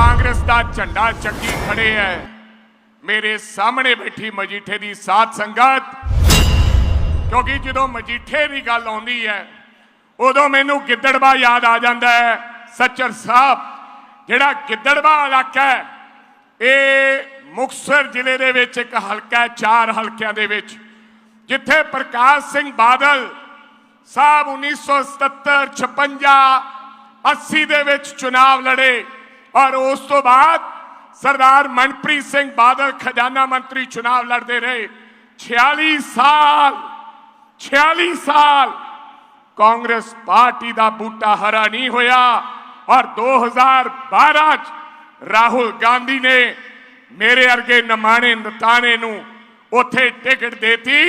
ਕਾਂਗਰਸ ਦਾ ਝੰਡਾ ਚੱਕੀ ਖੜੇ ਐ। ਮੇਰੇ ਸਾਹਮਣੇ ਬੈਠੀ ਮਜੀਠੇ ਦੀ ਸਾਥ ਸੰਗਤ, ਕਿਉਂਕਿ ਜਦੋਂ ਮਜੀਠੇ ਦੀ ਗੱਲ ਆਉਂਦੀ ਹੈ ਉਦੋਂ ਮੈਨੂੰ ਗਿੱਦੜਵਾ ਯਾਦ ਆ ਜਾਂਦਾ ਹੈ ਸੱਚਰ ਸਾਹਿਬ। ਜਿਹੜਾ ਗਿੱਦੜਵਾ ਇਲਾਕਾ ਹੈ ਇਹ ਮੁਕਤਸਰ ਜ਼ਿਲ੍ਹੇ ਦੇ ਵਿੱਚ ਇੱਕ ਹਲਕਾ ਹੈ ਚਾਰ ਹਲਕਿਆਂ ਦੇ ਵਿੱਚ, ਜਿੱਥੇ ਪ੍ਰਕਾਸ਼ ਸਿੰਘ ਬਾਦਲ ਸਾਹਿਬ 1977 56 80 ਦੇ ਵਿੱਚ ਚੁਣਾਵ ਲੜੇ। ਔਰ ਉਸ ਤੋਂ ਬਾਅਦ ਸਰਦਾਰ ਮਨਪ੍ਰੀਤ ਸਿੰਘ ਬਾਦਲ ਖਜ਼ਾਨਾ ਮੰਤਰੀ ਚੁਣਾਵ ਲੜਦੇ ਰਹੇ। 46 ਸਾਲ 46 ਸਾਲ ਕਾਂਗਰਸ ਪਾਰਟੀ ਦਾ ਬੂਟਾ ਹਰਾ ਨਹੀਂ ਹੋਇਆ ਔਰ 2012 ਚ ਰਾਹੁਲ ਗਾਂਧੀ ਨੇ ਮੇਰੇ ਅਰਗੇ ਨਮਾਣੇ ਨਤਾਣੇ ਨੂੰ ਉੱਥੇ ਟਿਕਟ ਦੇਤੀ।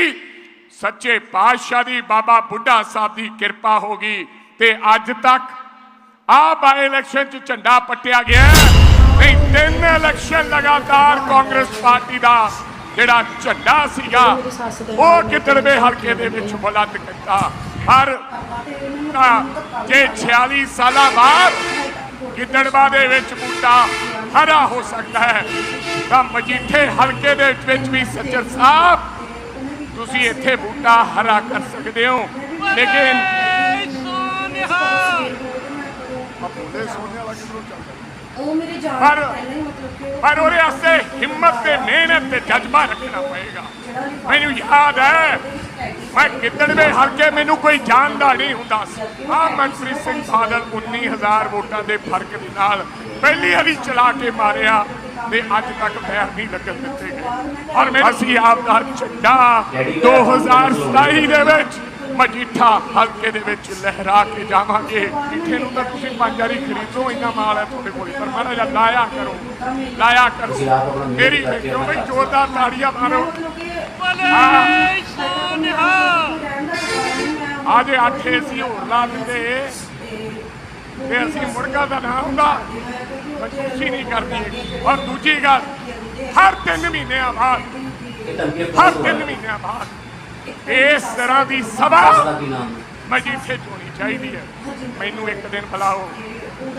ਸੱਚੇ ਪਾਤਸ਼ਾਹ ਦੀ ਬਾਬਾ ਬੁੱਢਾ ਸਾਹਿਬ ਦੀ ਕਿਰਪਾ ਹੋ ਗਈ ਤੇ ਅੱਜ ਤੱਕ ਆ ਬਾਈ ਇਲੈਕਸ਼ਨ ਚ ਝੰਡਾ ਪੱਟਿਆ ਗਿਆ ਨਹੀਂ, ਤਿੰਨ ਇਲੈਕਸ਼ਨ ਲਗਾਤਾਰ ਕਾਂਗਰਸ ਪਾਰਟੀ ਦਾ ਜਿਹੜਾ ਝੰਡਾ ਸੀਗਾ, ਉਹ ਕਿਤਰਵੇ ਹਲਕੇ ਦੇ ਵਿੱਚ ਬੁਲੰਦ ਕੀਤਾ? ਹਰ ਜੇ 46 ਸਾਲਾਂ ਬਾਅਦ ਗਿੱਦੜਵਾ ਦੇ ਵਿੱਚ ਬੂਟਾ ਹਰਾ ਹੋ ਸਕਦਾ ਹੈ, ਤਾਂ ਮਜੀਠੇ ਹਲਕੇ ਦੇ ਵਿੱਚ ਵੀ ਸੱਜਣ ਸਾਹਿਬ, ਤੁਸੀਂ ਇੱਥੇ ਬੂਟਾ ਹਰਾ ਕਰ ਸਕਦੇ ਹੋ। ਲੇਕਿਨ ਆਪੋਲੇ ਸੋਨੇ ਵਾਲਾ ਕਿਧਰੋਂ ਚੱਲਦਾ? ਉਹ ਮੇਰੇ ਜਾਣ ਪਰ ਪਹਿਲਾਂ ਹੀ ਮਤਲਬ ਕਿ ਉਹ ਪਰ ਉਹਦੇ ਵਾਸਤੇ ਹਿੰਮਤ ਤੇ ਮਿਹਨਤ ਤੇ ਜਜ਼ਬਾ ਰੱਖਣਾ ਪਏਗਾ। ਮੈਨੂੰ ਯਾਦ ਹੈ ਮੈਂ ਗਿੱਦੜਵੇ ਹਲਕੇ ਮੈਨੂੰ ਕੋਈ ਜਾਣਦਾ ਨਹੀਂ ਹੁੰਦਾ ਸੀ। ਆ ਮਨਪ੍ਰੀਤ ਸਿੰਘ ਬਾਦਲ 19000 ਵੋਟਾਂ ਦੇ ਫ਼ਰਕ ਦੇ ਨਾਲ ਪਹਿਲੀ ਵਾਰੀ ਚਲਾ ਕੇ ਮਾਰਿਆ ਤੇ ਅੱਜ ਤੱਕ ਪੈਰ ਨਹੀਂ ਲੱਗਣ ਦਿੱਤੇ ਗਏ। ਔਰ ਮੈਂ ਅਸੀਂ ਆਪ ਦਾ ਝੰਡਾ 2027 ਦੇ ਵਿੱਚ ਮਜੀਠਾ ਹਲਕੇ ਦੇ ਵਿੱਚ ਲਹਿਰਾ ਕੇ ਜਾਵਾਂਗੇ। ਮਜੀਠੇ ਨੂੰ ਤਾਂ ਤੁਸੀਂ ਪੰਜ ਵਾਰੀ ਖਰੀਦੋ ਇੰਨਾ ਮਾਲ ਹੈ ਤੁਹਾਡੇ ਕੋਲ। ਪਰ ਮਾੜਾ ਜਿਹਾ ਲਾਇਆ ਕਰੋ ਲਾਇਆ ਕਰੋ। ਮੇਰੀ ਕਿਉਂ ਬਈ ਜ਼ੋਰਦਾਰ ਤਾੜੀਆਂ ਮਾਰੋ। ਆਜੇ ਆਠੇ ਸੀ ਹੋਰ ਲਾ ਦਿੰਦੇ। ਤੇ ਅਸੀਂ ਮੁਰਗਾ ਦਾ ਨਾ ਹੁੰਦਾ ਖੁਸ਼ੀ ਨਹੀਂ ਕਰਦੀ। ਔਰ ਦੂਜੀ ਗੱਲ ਹਰ ਤਿੰਨ ਮਹੀਨਿਆਂ ਬਾਅਦ ਹਰ ਤਿੰਨ ਮਹੀਨਿਆਂ ਬਾਅਦ ਇਸ ਤਰ੍ਹਾਂ ਦੀ ਸਭਾ ਮਜੀਠੇ ਹੋਣੀ ਚਾਹੀਦੀ ਹੈ। ਮੈਨੂੰ ਇੱਕ ਦਿਨ ਬੁਲਾਓ।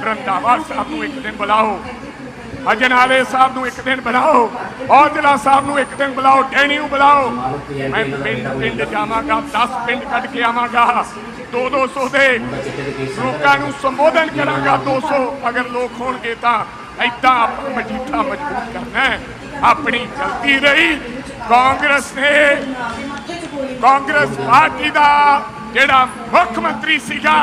ਰੰਧਾਵਾ ਸਾਹਿਬ ਨੂੰ ਇੱਕ ਦਿਨ ਬੁਲਾਓ। ਅਜਨਾਲੇ ਸਾਹਿਬ ਨੂੰ ਇੱਕ ਦਿਨ ਬੁਲਾਓ। ਔਜਲਾ ਸਾਹਿਬ ਨੂੰ ਇੱਕ ਦਿਨ ਬੁਲਾਓ। ਡੈਣੀ ਨੂੰ ਬੁਲਾਓ ਮੈਂ ਪਿੰਡ ਪਿੰਡ ਜਾਵਾਂਗਾ। 10 ਪਿੰਡ ਕੱਢ ਕੇ ਆਵਾਂਗਾ। 2-200 ਦੇ ਲੋਕਾਂ ਨੂੰ ਸੰਬੋਧਨ ਕਰਾਂਗਾ। 200 ਅਗਰ ਲੋਕ ਹੋਣਗੇ ਤਾਂ ਐਦਾਂ ਆਪਾਂ ਮਜੀਠਾ ਮਜ਼ਬੂਤ ਕਰਨਾ ਆਪਣੀ ਗਲਤੀ ਰਹੀ। ਕਾਂਗਰਸ ਨੇ ਕਾਂਗਰਸ ਪਾਰਟੀ ਦਾ ਜਿਹੜਾ ਮੁੱਖ ਮੰਤਰੀ ਸੀਗਾ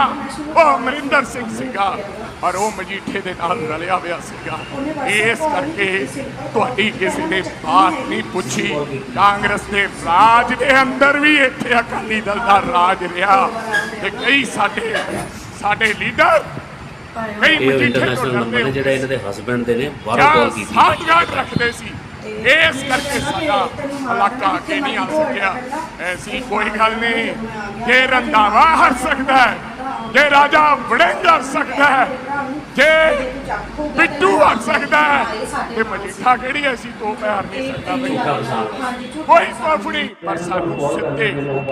ਉਹ ਅਮਰਿੰਦਰ ਸਿੰਘ ਸੀਗਾ। ਔਰ ਉਹ ਮਜੀਠੇ ਦੇ ਨਾਲ ਰਲਿਆ ਹੋਇਆ ਸੀਗਾ। ਇਸ ਕਰਕੇ ਤੁਹਾਡੀ ਕਿਸੇ ਨੇ ਬਾਤ ਨਹੀਂ ਪੁੱਛੀ। ਕਾਂਗਰਸ ਦੇ ਰਾਜ ਦੇ ਅੰਦਰ ਵੀ ਇੱਥੇ ਅਕਾਲੀ ਦਲ ਦਾ ਰਾਜ ਰਿਹਾ। ਤੇ ਕਈ ਸਾਡੇ ਸਾਡੇ ਲੀਡਰ ਕਈ ਇਹ ਇੰਟਰਨੈਸ਼ਨਲ ਨੰਬਰ ਨੇ ਜਿਹੜਾ ਇਹਨਾਂ ਦੇ ਹਸਬੰਡ ਦੇ ਨੇ ਬਾਹਰੋਂ ਕਾਲ ਕੀਤੀ। ਸਾਂਝਗਾਟ ਰੱਖਦੇ ਸੀ। ਇਸ ਕਰਕੇ ਸਾਡਾ ਇਲਾਕਾ ਅੱਗੇ ਨਹੀਂ ਆ ਸਕਿਆ ਐਸੀ ਕੋਈ ਗੱਲ ਨਹੀਂ। ਜੇ ਰੰਧਾਵਾ ਹਰ ਸਕਦਾ ਹੈ, ਜੇ ਰਾਜਾ ਵੜਿੰਗ ਹਰ ਸਕਦਾ ਹੈ, ਜੇ ਬਿੱਟੂ ਹਰ ਸਕਦਾ ਹੈ ਤੇ ਮਜੀਠਾ ਕਿਹੜੀ ਐਸੀ ਤੋਂ ਪੈਰ ਨਹੀਂ ਸਕਦਾ ਬਈ। ਕੋਈ ਖੌਫ ਪਰ ਸਾਨੂੰ ਸਿੱਧੇ ਹੋ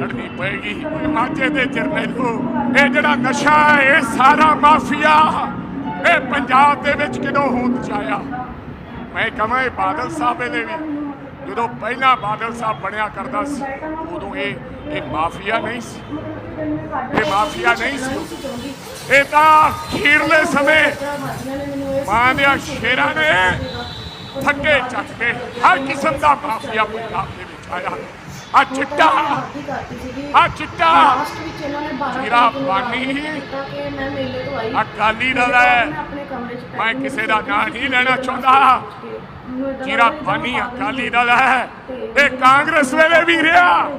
ਲੜਨੀ ਪਏਗੀ। ਮਾਝੇ ਦੇ ਜਰਨੈਲੋ ਇਹ ਜਿਹੜਾ ਨਸ਼ਾ ਹੈ, ਇਹ ਸਾਰਾ ਮਾਫੀਆ। ਇਹ ਪੰਜਾਬ ਦੇ ਵਿੱਚ ਕਿਦੋਂ ਹੋਂਦ ਚ ਆਇਆ? ਮੈਂ ਕਹਾਂ ਇਹ ਬਾਦਲ ਸਾਹਿਬ ਵੇਲੇ ਵੀ। ਜਦੋਂ ਪਹਿਲਾਂ ਬਾਦਲ ਸਾਹਿਬ ਬਣਿਆ ਕਰਦਾ ਸੀ ਉਦੋਂ ਇਹ ਇਹ ਮਾਫੀਆ ਨਹੀਂ ਸੀ। ਇਹ ਮਾਫੀਆ ਨਹੀਂ ਸੀ। ਇਹ ਤਾਂ ਖੀਰਲੇ ਸਮੇਂ ਮਾਂ ਦੇ ਸ਼ੇਰਾਂ ਨੇ ਥੱਕੇ ਚੱਕ ਕੇ ਹਰ ਕਿਸਮ ਦਾ ਮਾਫੀਆ ਪੰਜਾਬ ਦੇ ਵਿੱਚ ਆਇਆ। ਆ ਚਿੱਟਾ ਆ ਚਿੱਟਾ। ਜੀਰਾ ਪਾਣੀ ਅਕਾਲੀ ਦਲ ਹੈ। ਮੈਂ ਕਿਸੇ ਦਾ ਨਾਂ ਨਹੀਂ ਲੈਣਾ ਚਾਹੁੰਦਾ। ਜੀਰਾ ਪਾਣੀ ਅਕਾਲੀ ਦਲ ਹੈ। ਇਹ ਕਾਂਗਰਸ ਵੇਲੇ ਵੀ ਰਿਹਾ।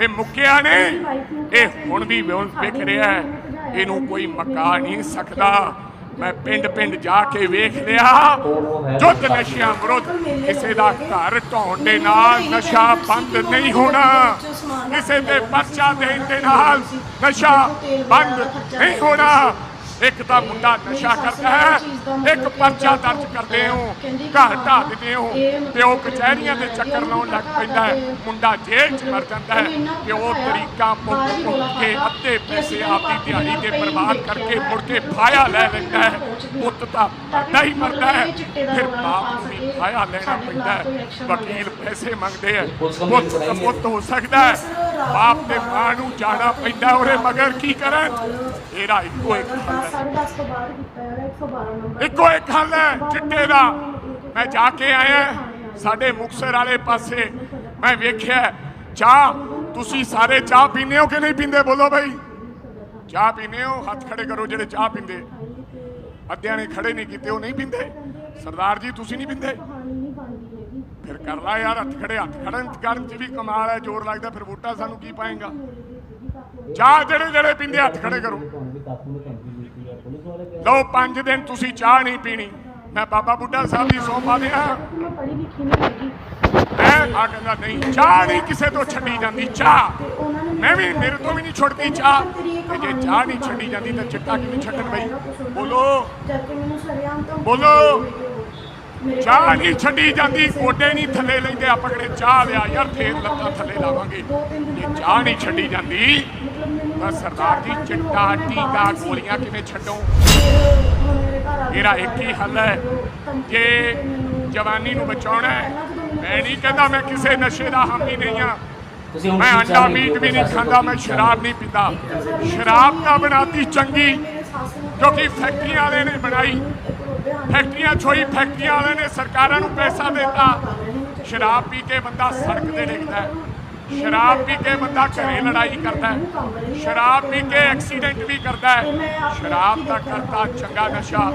ਇਹ ਮੁੱਕਿਆ ਨਹੀਂ। ਇਹ ਹੁਣ ਵੀ ਵਿਖ ਰਿਹਾ ਹੈ। ਇਹਨੂੰ ਕੋਈ ਮਕਾ ਨਹੀਂ ਸਕਦਾ। ਮੈਂ ਪਿੰਡ ਪਿੰਡ ਜਾ ਕੇ ਵੇਖ ਲਿਆ। ਜੁੱਧ ਨਸ਼ਿਆਂ ਵਿਰੁੱਧ ਕਿਸੇ ਦਾ ਘਰ ਢਾਉਣ ਦੇ ਨਾਲ ਨਸ਼ਾ ਬੰਦ ਨਹੀਂ ਹੋਣਾ। ਕਿਸੇ ਦੇ ਪਰਚਾ ਦੇਣ ਦੇ ਨਾਲ ਨਸ਼ਾ ਬੰਦ ਨਹੀਂ ਹੋਣਾ। ਇੱਕ ਤਾਂ ਮੁੰਡਾ ਨਸ਼ਾ ਕਰਦਾ ਹੈ, ਇੱਕ ਪਰਚਾ ਦਰਜ ਕਰਦੇ ਹੋ ਘਰ ਢਾ ਦਿੰਦੇ ਹੋ ਪਿਓ ਕਚਹਿਰੀਆਂ ਦੇ ਚੱਕਰ ਲਾਉਣ ਲੱਗ ਪੈਂਦਾ ਹੈ। ਮੁੰਡਾ ਜੇਲ੍ਹ 'ਚ ਮਰ ਜਾਂਦਾ ਹੈ ਪਿਓ ਤਰੀਕਾ ਪੁੱਟ ਪੁੱਟ ਕੇ ਅੱਧੇ ਪੈਸੇ ਆਪਦੀ ਦਿਹਾੜੀ ਦੇ ਬਰਬਾਦ ਕਰਕੇ ਮੁੜ ਕੇ ਫਾਇਆ ਲੈ ਲੈਂਦਾ ਹੈ। ਪੁੱਤ ਤਾਂ ਮਰਦਾ ਹੀ ਮਰਦਾ ਹੈ, ਫਿਰ ਬਾਪ ਨੂੰ ਵੀ ਫਾਇਆ ਲੈਣਾ ਪੈਂਦਾ ਹੈ। ਵਕੀਲ ਪੈਸੇ ਮੰਗਦੇ ਹੈ, ਪੁੱਤ ਤਾਂ ਪੁੱਤ ਹੋ ਸਕਦਾ ਹੈ। ਬਾਪ ਤੇ ਮਾਂ ਨੂੰ ਜਾਣਾ ਪੈਂਦਾ ਉਹਦੇ ਮਗਰ ਕੀ ਕਰਨ ਇਹਦਾ ਇੱਕੋ ਇੱਕ ਹੱਲ ਹੈ। ਸਾਢੇ ਦਸ ਤੋਂ ਬਾਅਦ ਕੀਤਾ ਹੈ 112 ਨੰਬਰ। ਇੱਕੋ ਇੱਕ ਹੱਲ ਹੈ ਚਿੱਟੇ ਦਾ। ਮੈਂ ਜਾ ਕੇ ਆਇਆ ਸਾਡੇ ਮੁਕਸਰ ਵਾਲੇ ਪਾਸੇ। ਮੈਂ ਵੇਖਿਆ ਚਾਹ ਤੁਸੀਂ ਸਾਰੇ ਚਾਹ ਪੀਂਦੇ ਹੋ ਕਿ ਨਹੀਂ ਪੀਂਦੇ? ਬੋਲੋ ਬਈ। ਚਾਹ ਪੀਂਦੇ ਹੋ? ਹੱਥ ਖੜੇ ਕਰੋ ਜਿਹੜੇ ਚਾਹ ਪੀਂਦੇ। ਅੱਧਿਆਂ ਨੇ ਖੜੇ ਨਹੀਂ ਕੀਤੇ ਉਹ ਨਹੀਂ ਪੀਂਦੇ। ਸਰਦਾਰ ਜੀ ਤੁਸੀਂ ਨਹੀਂ ਪੀਂਦੇ? ਫਿਰ ਕਰ ਲਾ ਯਾਰ, ਹੱਥ ਖੜੇ, ਹੱਥ ਖੜਨ ਕਰਨ ਚ ਵੀ ਕਮਾਲ ਹੈ, ਜ਼ੋਰ ਲੱਗਦਾ, ਫਿਰ ਵੋਟਾਂ ਸਾਨੂੰ ਕੀ ਪਾਏਗਾ? ਚਾਹ ਜਿਹੜੇ ਜਿਹੜੇ ਪੀਂਦੇ ਹੱਥ ਖੜੇ ਕਰੋ। ਲਓ, ਪੰਜ ਦਿਨ ਤੁਸੀਂ ਚਾਹ ਨਹੀਂ ਪੀਣੀ। ਮੈਂ ਬਾਬਾ ਬੁੱਢਾ ਸਾਹਿਬ ਦੀ ਸੌਂ ਪਾ ਦਿਆਂ ਮੈਂ ਆ ਕਹਿੰਦਾ, ਨਹੀਂ, ਚਾਹ ਨਹੀਂ ਕਿਸੇ ਤੋਂ ਛੱਡੀ ਜਾਂਦੀ, ਚਾਹ। ਮੈਂ ਵੀ, ਮੇਰੇ ਤੋਂ ਵੀ ਨਹੀਂ ਛੁੱਟਦੀ ਚਾਹ। ਤੇ ਜੇ ਚਾਹ ਨਹੀਂ ਛੱਡੀ ਜਾਂਦੀ, ਤਾਂ ਚਿੱਟਾ ਕਿਵੇਂ ਛੱਡਣ ਬਈ? ਬੋਲੋ। ਬੋਲੋ। ਚਾਹ ਨਹੀਂ ਛੱਡੀ ਜਾਂਦੀ ਗੋਡੇ ਨਹੀਂ ਥੱਲੇ ਲੈਂਦੇ ਆ ਪਕੜੇ ਚਾਹ ਲਿਆ? ਯਾਰ ਫੇਰ ਲੱਤਾਂ ਥੱਲੇ ਲਾਵਾਂਗੇ। ਜੇ ਚਾਹ ਨਹੀਂ ਛੱਡੀ ਜਾਂਦੀ। ਤਾਂ ਸਰਦਾਰ ਜੀ ਚਿੱਟਾ ਟੀਕਾ ਗੋਲੀਆਂ ਕਿਵੇਂ ਛੱਡੋ? ਮੇਰੇ ਇੱਕ ਹੀ ਹੱਲ ਹੈ ਜੇ ਜਵਾਨੀ ਨੂੰ ਬਚਾਉਣਾ ਹੈ। ਮੈਂ ਨਹੀਂ ਕਹਿੰਦਾ ਮੈਂ ਕਿਸੇ ਨਸ਼ੇ ਦਾ ਹਾਮੀ ਨਹੀਂ ਆ ਮੈਂ ਕੀ ਅੰਡਾ ਮੀਟ? ਵੀ ਨਹੀਂ ਖਾਂਦਾ ਮੈਂ ਸ਼ਰਾਬ ਨਹੀਂ ਪੀਂਦਾ। ਸ਼ਰਾਬ ਤਾਂ ਬਣਾਤੀ ਚੰਗੀ ਕਿਉਂਕਿ ਫੈਕਟਰੀਆਂ ਵਾਲੇ ਨੇ ਬਣਾਈ। ਫੈਕਟਰੀਆਂ ਛੋਈ ਫੈਕਟਰੀਆਂ ਵਾਲੇ ਨੇ ਸਰਕਾਰਾਂ ਨੂੰ ਪੈਸਾ ਦਿੱਤਾ। ਸ਼ਰਾਬ ਪੀ ਕੇ ਬੰਦਾ ਸੜਕ ਤੇ ਡਿੱਗਦਾ ਹੈ। ਸ਼ਰਾਬ ਪੀ ਕੇ ਬੰਦਾ ਘਰੇ ਲੜਾਈ ਕਰਦਾ ਹੈ। ਸ਼ਰਾਬ ਪੀ ਕੇ ਐਕਸੀਡੈਂਟ ਵੀ ਕਰਦਾ ਹੈ। ਸ਼ਰਾਬ ਦਾ ਕਰਤਾ ਚੰਗਾ ਨਸ਼ਾ।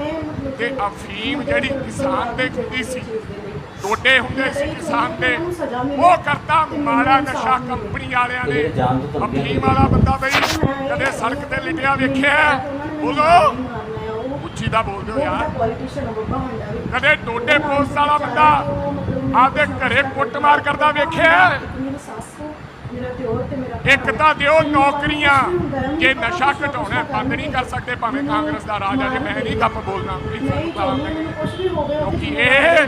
ਤੇ ਅਫੀਮ ਜਿਹੜੀ ਕਿਸਾਨ ਦੇ ਹੁੰਦੀ ਸੀ ਟੋਡੇ ਹੁੰਦੇ ਸੀ ਕਿਸਾਨ ਦੇ, ਉਹ ਕਰਤਾ ਮਾੜਾ ਨਸ਼ਾ ਕੰਪਨੀ ਵਾਲਿਆਂ ਨੇ। ਅਫੀਮ ਵਾਲਾ ਬੰਦਾ ਬਈ ਕਦੇ ਸੜਕ ਤੇ ਲਿਟਿਆ ਵੇਖਿਆ ਹੈ? ਬੋਲੋ। ਉੱਚੀ ਦਾ ਬੋਲ ਦਿਓ ਯਾਰ। ਪੋਲੀਟੀਸ਼ੀਅਨ ਬੱਬਾ ਹੁੰਦਾ ਵੀ ਕਦੇ ਟੋਡੇ ਪੋਸਟ ਵਾਲਾ ਬੰਦਾ ਆਪਦੇ ਘਰੇ ਕੁੱਟਮਾਰ ਕਰਦਾ ਵੇਖਿਆ? ਹੈ? ਮੇਰੀ ਸੱਸ ਮੇਰਾ ਦਿਓਰ ਤੇ ਮੇਰਾ ਇੱਕ ਤਾਂ ਦਿਓ ਨੌਕਰੀਆਂ। ਜੇ ਨਸ਼ਾ ਘਟਾਉਣਾ ਹੈ, ਬੰਦ ਨਹੀਂ ਕਰ ਸਕਦੇ ਭਾਵੇਂ ਕਾਂਗਰਸ ਦਾ ਰਾਜ ਆ ਜੇ ਮੈਂ ਨਹੀਂ ਕੰਮ ਬੋਲਣਾ ਨਹੀਂ ਕੁਝ ਵੀ ਹੋਵੇ ਕਿਉਂਕਿ ਇਹ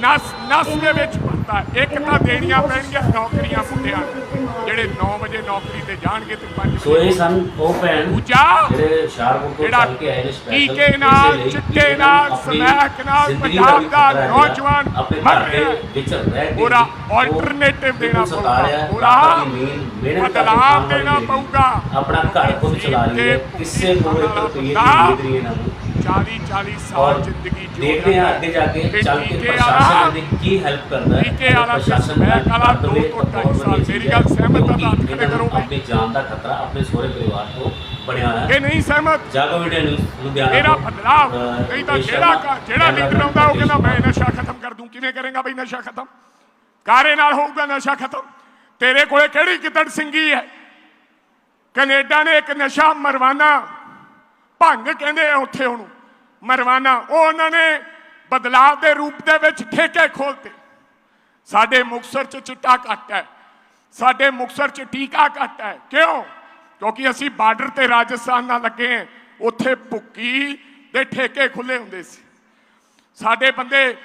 ਨਸ ਨਸ ਦੇ ਵਿੱਚ ਬੰਦਾ ਇੱਕ ਤਾਂ ਦੇਣੀਆਂ ਪੈਣਗੀਆਂ ਨੌਕਰੀਆਂ ਮੁੰਡਿਆਂ ਨੂੰ। ਜਿਹੜੇ 9 ਵਜੇ ਨੌਕਰੀ ਤੇ ਜਾਣਗੇ ਤੇ 5 ਸੋ ਇਹ ਵਜੇ ਸਨ ਉਹ ਭੈਣ ਦੂਜਾ ਜਿਹੜੇ ਹੁਸ਼ਿਆਰਪੁਰ ਤੋਂ ਜਿਹੜਾ ਚੱਲ ਕੇ ਆਏ ਨੇ ਸਪੈਸ਼ਲ ਟੀਕੇ ਨਾਲ ਚਿੱਟੇ ਨਾਲ ਸਮੈਕ ਨਾਲ ਪੰਜਾਬ ਦਾ ਨੌਜਵਾਨ ਮਰ ਰਿਹਾ ਵਿੱਚ ਰਹਿ ਕੇ ਉਹਦਾ ਵੀ ਉਹ alternative ਦੇਣਾ ਬਿਲਕੁਲ ਸਤਾ ਰਿਹਾ ਹੈ, ਪਊਗਾ। ਆਪਣੀ ਮਿਹਨਤ- ਮਿਹਨਤ ਕਰਕੇ ਦੇਣਾ ਪਊਗਾ। ਆਪਣਾ ਘਰ ਖੁਦ ਚਲਾ ਰਹੀ ਹੈ ਕਿਸੇ ਨੂੰ ਇੱਕ ਰੁਪਈਏ ਦੀ ਬੰਦਾ ਉਮੀਦ ਨਹੀਂ ਇਹਨਾਂ ਨੂੰ 40 40 ਸਾਲ ਔਰ ਜ਼ਿੰਦਗੀ ਜੋ ਦੇਖਦੇ ਹਾਂ ਅੱਗੇ ਜਾ ਕੇ ਤੇ ਚੱਲ ਕੇ ਟੀਕੇ ਪ੍ਰਸ਼ਾਸਨ ਵਾਲਾ- ਦੀ ਕੀ ਹੈਲਪ ਕਰਦਾ ਹੈ ਟੀਕੇ ਵਾਲਾ ਪ੍ਰਸ਼ਾਸਨ ਸਮੈਕ ਵਾਲਾ ਕਰ ਦੇਵੇ ਦੋ ਤੋਂ ਢਾਈ ਤਾਂ ਬਹੁਤ ਸਾਲ। ਵਧੀਆ ਮੇਰੀ ਚੀਜ਼ ਗੱਲ ਸਹਿਮਤ ਆ ਤਾਂ ਕਿਉਂਕਿ ਹੱਥ ਖੜੇ ਇਹਨਾਂ ਨੂੰ ਕਰੋ ਬਈ। ਆਪਣੀ ਜਾਨ ਦਾ ਖਤਰਾ ਆਪਣੇ ਸਹੁਰੇ ਪਰਿਵਾਰ ਤੋਂ ਬਣਿਆ ਹੋਇਆ ਹੈ। ਇਹ ਨਹੀਂ ਸਹਿਮਤ। ਜਾਗੋ ਇੰਡੀਆ ਨਿਊਜ਼ ਲੁਧਿਆਣਾ ਇਹਦਾ ਤੋਂ, ਬਦਲਾਅ ਅਹ, ਨਹੀਂ ਤਾਂ ਰਿਤੇਸ਼ ਜਿਹੜਾ ਸ਼ਰਮਾ, ਜਿਹੜਾ ਕੈਮਰਾ ਲੀਡਰ ਆਉਂਦਾ ਉਹ ਰਿਤੇਸ਼ ਕਹਿੰਦਾ ਮੈਂ। ਨਸ਼ਾ ਖਤਮ ਕਰ ਦੂੰ। ਕਿਵੇਂ ਕਰੇਗਾ ਬਈ ਨਸ਼ਾ ਖਤਮ? ਕਾਰੇ ਨਾਲ ਹੋਊਗਾ ਨਸ਼ਾ ਖਤਮ? ਤੇਰੇ ਕੋਲੇ ਕਿਹੜੀ ਗਿੱਦੜ ਸਿੰਘੀ ਹੈ? ਕੈਨੇਡਾ ਨੇ ਇੱਕ ਨਸ਼ਾ ਮਰਵਾਨਾ। ਭੰਗ ਕਹਿੰਦੇ ਆ ਉੱਥੇ ਉਹਨੂੰ। ਮਰਵਾਨਾ, ਉਹ ਉਹਨਾਂ ਨੇ ਬਦਲਾਅ ਦੇ ਰੂਪ ਦੇ ਵਿੱਚ ਠੇਕੇ ਖੋਲਤੇ। ਸਾਡੇ ਮੁਕਸਰ ਚ ਚਿੱਟਾ ਘੱਟ ਹੈ। ਸਾਡੇ ਮੁਕਸਰ ਚ ਟੀਕਾ ਘੱਟ ਹੈ। ਕਿਉਂ? ਕਿਉਂਕਿ ਅਸੀਂ ਬਾਰਡਰ ਤੇ ਰਾਜਸਥਾਨ ਨਾਲ ਲੱਗੇ ਹਾਂ। ਉੱਥੇ ਭੁੱਕੀ ਦੇ ਠੇਕੇ ਖੁੱਲੇ ਹੁੰਦੇ ਸੀ। ਸਾਡੇ ਬੰਦੇ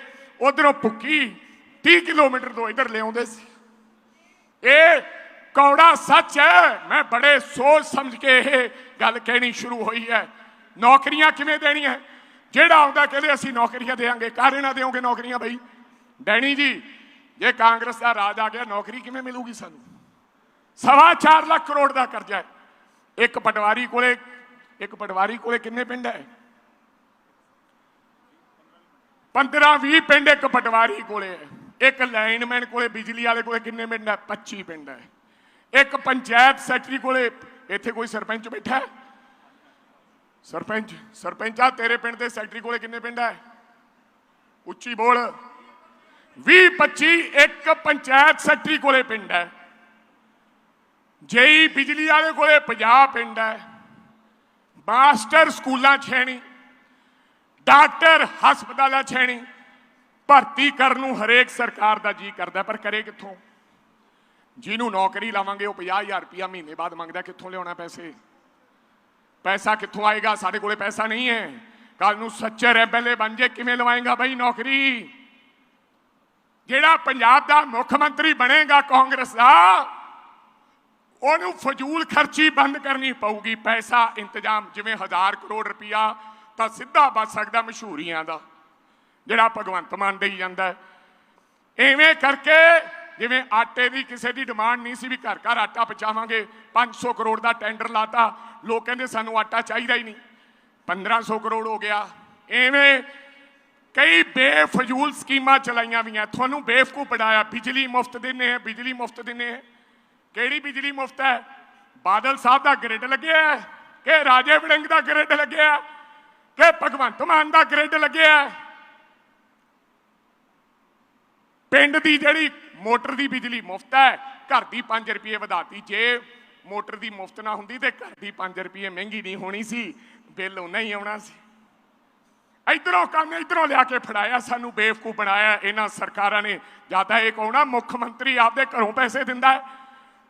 ਉਧਰੋਂ ਭੁੱਕੀ 30 ਕਿਲੋਮੀਟਰ ਤੋਂ ਇੱਧਰ ਲਿਆਉਂਦੇ ਸੀ। ਇਹ ਕੌੜਾ ਸੱਚ ਹੈ। ਮੈਂ ਬੜੇ ਸੋਚ ਸਮਝ ਕੇ ਇਹ ਗੱਲ ਕਹਿਣੀ ਸ਼ੁਰੂ ਹੋਈ ਹੈ। ਨੌਕਰੀਆਂ ਕਿਵੇਂ ਦੇਣੀਆਂ? ਜਿਹੜਾ ਆਉਂਦਾ ਕਹਿੰਦੇ ਅਸੀਂ ਨੌਕਰੀਆਂ ਦੇਵਾਂਗੇ ਕਾਰੇ ਨਾ ਦਿਓਗੇ ਨੌਕਰੀਆਂ ਬਈ? ਡੈਣੀ ਜੀ, ਜੇ ਕਾਂਗਰਸ ਦਾ ਰਾਜ ਆ ਗਿਆ, ਨੌਕਰੀ ਕਿਵੇਂ ਮਿਲੂਗੀ ਸਾਨੂੰ? ਸਵਾ ਚਾਰ ਲੱਖ ਕਰੋੜ ਦਾ ਕਰਜ਼ਾ ਹੈ। ਇੱਕ ਪਟਵਾਰੀ ਕੋਲੇ, ਇੱਕ ਪਟਵਾਰੀ ਕੋਲੇ ਕਿੰਨੇ ਪਿੰਡ ਹੈ? 15 20 ਪਿੰਡ ਇੱਕ ਪਟਵਾਰੀ ਕੋਲੇ ਹੈ। ਇੱਕ ਲਾਈਨਮੈਨ ਕੋਲੇ, ਬਿਜਲੀ ਵਾਲੇ ਕੋਲੇ ਕਿੰਨੇ ਪਿੰਡ ਹੈ? 25 ਪਿੰਡ ਹੈ। ਇੱਕ ਪੰਚਾਇਤ ਸੈਕਟਰੀ ਕੋਲੇ, ਇੱਥੇ ਕੋਈ ਸਰਪੰਚ ਬੈਠਾ ਹੈ? ਸਰਪੰਚ, ਸਰਪੰਚਾ ਤੇਰੇ ਪਿੰਡ ਦੇ ਸੈਕਟਰੀ ਕੋਲੇ ਕਿੰਨੇ ਪਿੰਡ ਹੈ ਉੱਚੀ ਬੋਲ। 20 25 ਇੱਕ ਪੰਚਾਇਤ ਸੈਕਟਰੀ ਕੋਲੇ ਪਿੰਡ ਹੈ। ਜੇਈ ਬਿਜਲੀ ਵਾਲੇ ਕੋਲੇ 50 ਪਿੰਡ ਹੈ। ਮਾਸਟਰ ਸਕੂਲਾਂ 'ਚ ਡਾਕਟਰ ਹਸਪਤਾਲਾਂ 'ਚ ਭਰਤੀ ਕਰਨ ਨੂੰ ਹਰੇਕ ਸਰਕਾਰ ਦਾ ਜੀ ਕਰਦਾ, ਪਰ ਕਰੇ ਕਿੱਥੋਂ? ਜਿਹਨੂੰ ਨੌਕਰੀ ਲਾਵਾਂਗੇ, ਉਹ 50000 ਰੁਪਇਆ ਮਹੀਨੇ ਬਾਅਦ ਮੰਗਦਾ, ਕਿੱਥੋਂ ਲਿਆਉਣਾ ਪੈਸੇ? ਪੈਸਾ ਕਿੱਥੋਂ ਆਏਗਾ? ਸਾਡੇ ਕੋਲੇ ਪੈਸਾ ਨਹੀਂ ਹੈ। ਕੱਲ ਨੂੰ ਸੱਚੇ ਐਮਐਲਏ ਬਣ ਜੇ, ਕਿਵੇਂ ਲਵਾਏਗਾ ਬਈ ਨੌਕਰੀ? ਜਿਹੜਾ ਪੰਜਾਬ ਦਾ ਮੁੱਖ ਮੰਤਰੀ ਬਣੇਗਾ ਕਾਂਗਰਸ ਦਾ, ਉਹਨੂੰ ਫਜ਼ੂਲ ਖਰਚੀ ਬੰਦ ਕਰਨੀ ਪਊਗੀ। ਪੈਸਾ, ਇੰਤਜ਼ਾਮ, ਜਿਵੇਂ 1000 ਕਰੋੜ ਰੁਪਇਆ, ਤਾਂ ਸਿੱਧਾ ਬਚ ਸਕਦਾ ਮਸ਼ਹੂਰੀਆਂ ਦਾ, ਜਿਹੜਾ ਭਗਵੰਤ ਮਾਨ ਦੇਈ ਜਾਂਦਾ ਹੈ। ਐਵੇਂ ਕਰਕੇ ਜਿਵੇਂ ਆਟੇ ਦੀ ਕਿਸੇ ਦੀ ਡਿਮਾਂਡ ਨਹੀਂ ਸੀ ਵੀ ਘਰ ਘਰ ਆਟਾ ਪਹੁੰਚਾਵਾਂਗੇ 500 ਕਰੋੜ ਦਾ ਟੈਂਡਰ ਲਾਤਾ, ਲੋਕ ਕਹਿੰਦੇ ਸਾਨੂੰ ਆਟਾ ਚਾਹੀਦਾ ਹੀ ਨਹੀਂ। 1500 ਕਰੋੜ ਹੋ ਗਿਆ। ਐਵੇਂ ਕਈ ਬੇਫਜ਼ੂਲ ਸਕੀਮਾਂ ਚਲਾਈਆਂ ਵੀਆਂ। ਤੁਹਾਨੂੰ ਬੇਵਕੂਫ ਬਣਾਇਆ। ਬਿਜਲੀ ਮੁਫਤ ਦਿੰਨੇ ਹੈ ਬਿਜਲੀ ਮੁਫਤ ਦਿੰਨੇ ਹੈ ਕਿਹੜੀ ਬਿਜਲੀ ਮੁਫਤ ਹੈ? ਬਾਦਲ ਸਾਹਿਬ ਦਾ ਗ੍ਰਿਡ ਲੱਗਿਆ ਹੈ ਕਿ ਰਾਜੇ ਵੜਿੰਗ ਦਾ ਗ੍ਰਿਡ ਲੱਗਿਆ ਹੈ ਕਿ ਭਗਵੰਤ ਮਾਨ ਦਾ ਗ੍ਰਿਡ ਲੱਗਿਆ ਹੈ? ਪਿੰਡ ਦੀ ਜਿਹੜੀ ਮੋਟਰ ਦੀ ਬਿਜਲੀ ਮੁਫਤ ਹੈ, ਘਰ ਦੀ 5 ਰੁਪਏ ਵਧਾਤੀ ਜੇ ਮੋਟਰ ਦੀ ਮੁਫਤ ਨਾ ਹੁੰਦੀ ਤੇ ਘਰ ਦੀ 5 ਰੁਪਏ ਮਹਿੰਗੀ ਨਹੀਂ ਹੋਣੀ ਸੀ, ਬਿੱਲ ਉਹਨਾਂ ਹੀ ਆਉਣਾ ਸੀ। ਇਧਰੋਂ ਕੰਮ ਇਧਰੋਂ ਲਿਆ ਕੇ ਫੜਾਇਆ, ਸਾਨੂੰ ਬੇਵਕੂਫ ਬਣਾਇਆ, ਇਹਨਾਂ ਸਰਕਾਰਾਂ ਨੇ। ਜ਼ਿਆਦਾ ਇਹ ਕਹੋਣਾ ਮੁੱਖ ਮੰਤਰੀ ਆਪਦੇ ਘਰੋਂ ਪੈਸੇ ਦਿੰਦਾ ਹੈ।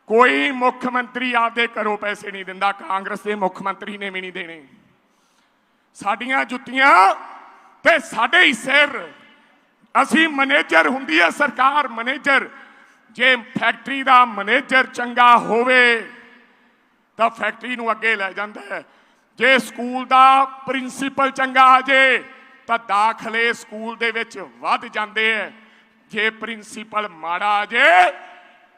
ਕੋਈ ਮੁੱਖ ਮੰਤਰੀ ਆਪਦੇ ਘਰੋਂ ਪੈਸੇ ਨਹੀਂ ਦਿੰਦਾ, ਕਾਂਗਰਸ ਦੇ ਮੁੱਖ ਮੰਤਰੀ ਨੇ ਵੀ ਨਹੀਂ ਦੇਣੇ। ਸਾਡੀਆਂ ਜੁੱਤੀਆਂ ਤੇ ਸਾਡੇ ਹੀ ਸਿਰ। ਅਸੀਂ ਮੈਨੇਜਰ ਹੁੰਦੀ ਹੈ ਸਰਕਾਰ ਮੈਨੇਜਰ। ਜੇ ਫੈਕਟਰੀ ਦਾ ਮੈਨੇਜਰ ਚੰਗਾ ਹੋਵੇ, ਤਾਂ ਫੈਕਟਰੀ ਨੂੰ ਅੱਗੇ ਲੈ ਜਾਂਦਾ ਹੈ। ਜੇ ਸਕੂਲ ਦਾ ਪ੍ਰਿੰਸੀਪਲ ਚੰਗਾ ਆ ਜੇ, ਤਾਂ ਦਾਖਲੇ ਸਕੂਲ ਦੇ ਵਿੱਚ ਵੱਧ ਜਾਂਦੇ ਹੈ। ਜੇ ਪ੍ਰਿੰਸੀਪਲ ਮਾੜਾ ਆ ਜੇ,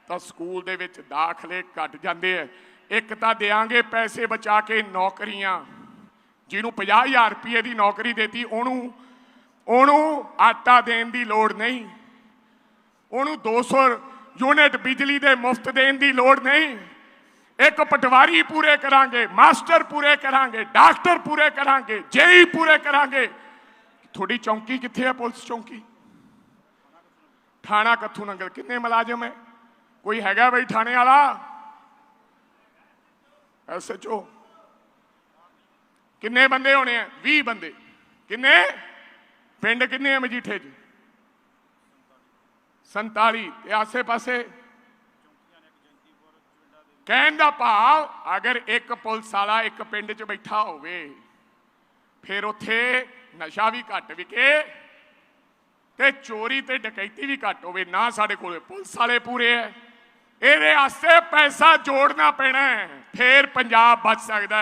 ਤਾਂ ਸਕੂਲ ਦੇ ਵਿੱਚ ਦਾਖਲੇ ਘਟ ਜਾਂਦੇ ਹੈ। ਇੱਕ ਤਾਂ ਦੇਾਂਗੇ ਪੈਸੇ ਬਚਾ ਕੇ ਨੌਕਰੀਆਂ। ਜਿਹਨੂੰ 50000 ਰੁਪਏ ਦੀ ਨੌਕਰੀ ਦੇਤੀ, ਉਹਨੂੰ ਉਹਨੂੰ ਆਟਾ ਦੇਣ ਦੀ ਲੋੜ ਨਹੀਂ। ਉਹਨੂੰ 200 ਯੂਨਿਟ ਬਿਜਲੀ ਦੇ ਮੁਫਤ ਦੇਣ ਦੀ ਲੋੜ ਨਹੀਂ। ਇੱਕ ਪਟਵਾਰੀ ਪੂਰੇ ਕਰਾਂਗੇ, ਮਾਸਟਰ ਪੂਰੇ ਕਰਾਂਗੇ, ਡਾਕਟਰ ਪੂਰੇ ਕਰਾਂਗੇ, ਜੇਈ ਪੂਰੇ ਕਰਾਂਗੇ। ਤੁਹਾਡੀ ਚੌਂਕੀ ਕਿੱਥੇ ਹੈ ਪੁਲਿਸ ਚੌਂਕੀ? ਥਾਣਾ ਕੱਥੂ ਨੰਗਲ, ਕਿੰਨੇ ਮੁਲਾਜ਼ਮ ਹੈ? ਕੋਈ ਹੈਗਾ ਬਈ ਥਾਣੇ ਵਾਲਾ? ਐਸਐਚਓ ਕਿੰਨੇ ਬੰਦੇ ਹੋਣੇ ਆ? 20 ਬੰਦੇ। ਕਿੰਨੇ? ਪਿੰਡ ਕਿੰਨੇ ਆ ਮਜੀਠੇ 'ਚ 47 ਤੇ ਆਸੇ-ਪਾਸੇ ਕਹਿਣ ਦਾ ਭਾਵ, ਅਗਰ ਇੱਕ ਪੁਲਿਸ ਵਾਲਾ ਇੱਕ ਪਿੰਡ 'ਚ ਬੈਠਾ ਹੋਵੇ, ਫਿਰ ਉੱਥੇ ਨਸ਼ਾ ਵੀ ਘੱਟ ਵਿਕੇ, ਤੇ ਚੋਰੀ ਤੇ ਡਕੈਤੀ ਵੀ ਘੱਟ ਹੋਵੇ, ਨਾ ਸਾਡੇ ਕੋਲੇ ਪੁਲਿਸ ਵਾਲੇ ਪੂਰੇ ਐ। ਇਹਦੇ ਵਾਸਤੇ ਪੈਸਾ ਜੋੜਨਾ ਪੈਣਾ ਫੇਰ ਪੰਜਾਬ ਬਚ ਸਕਦਾ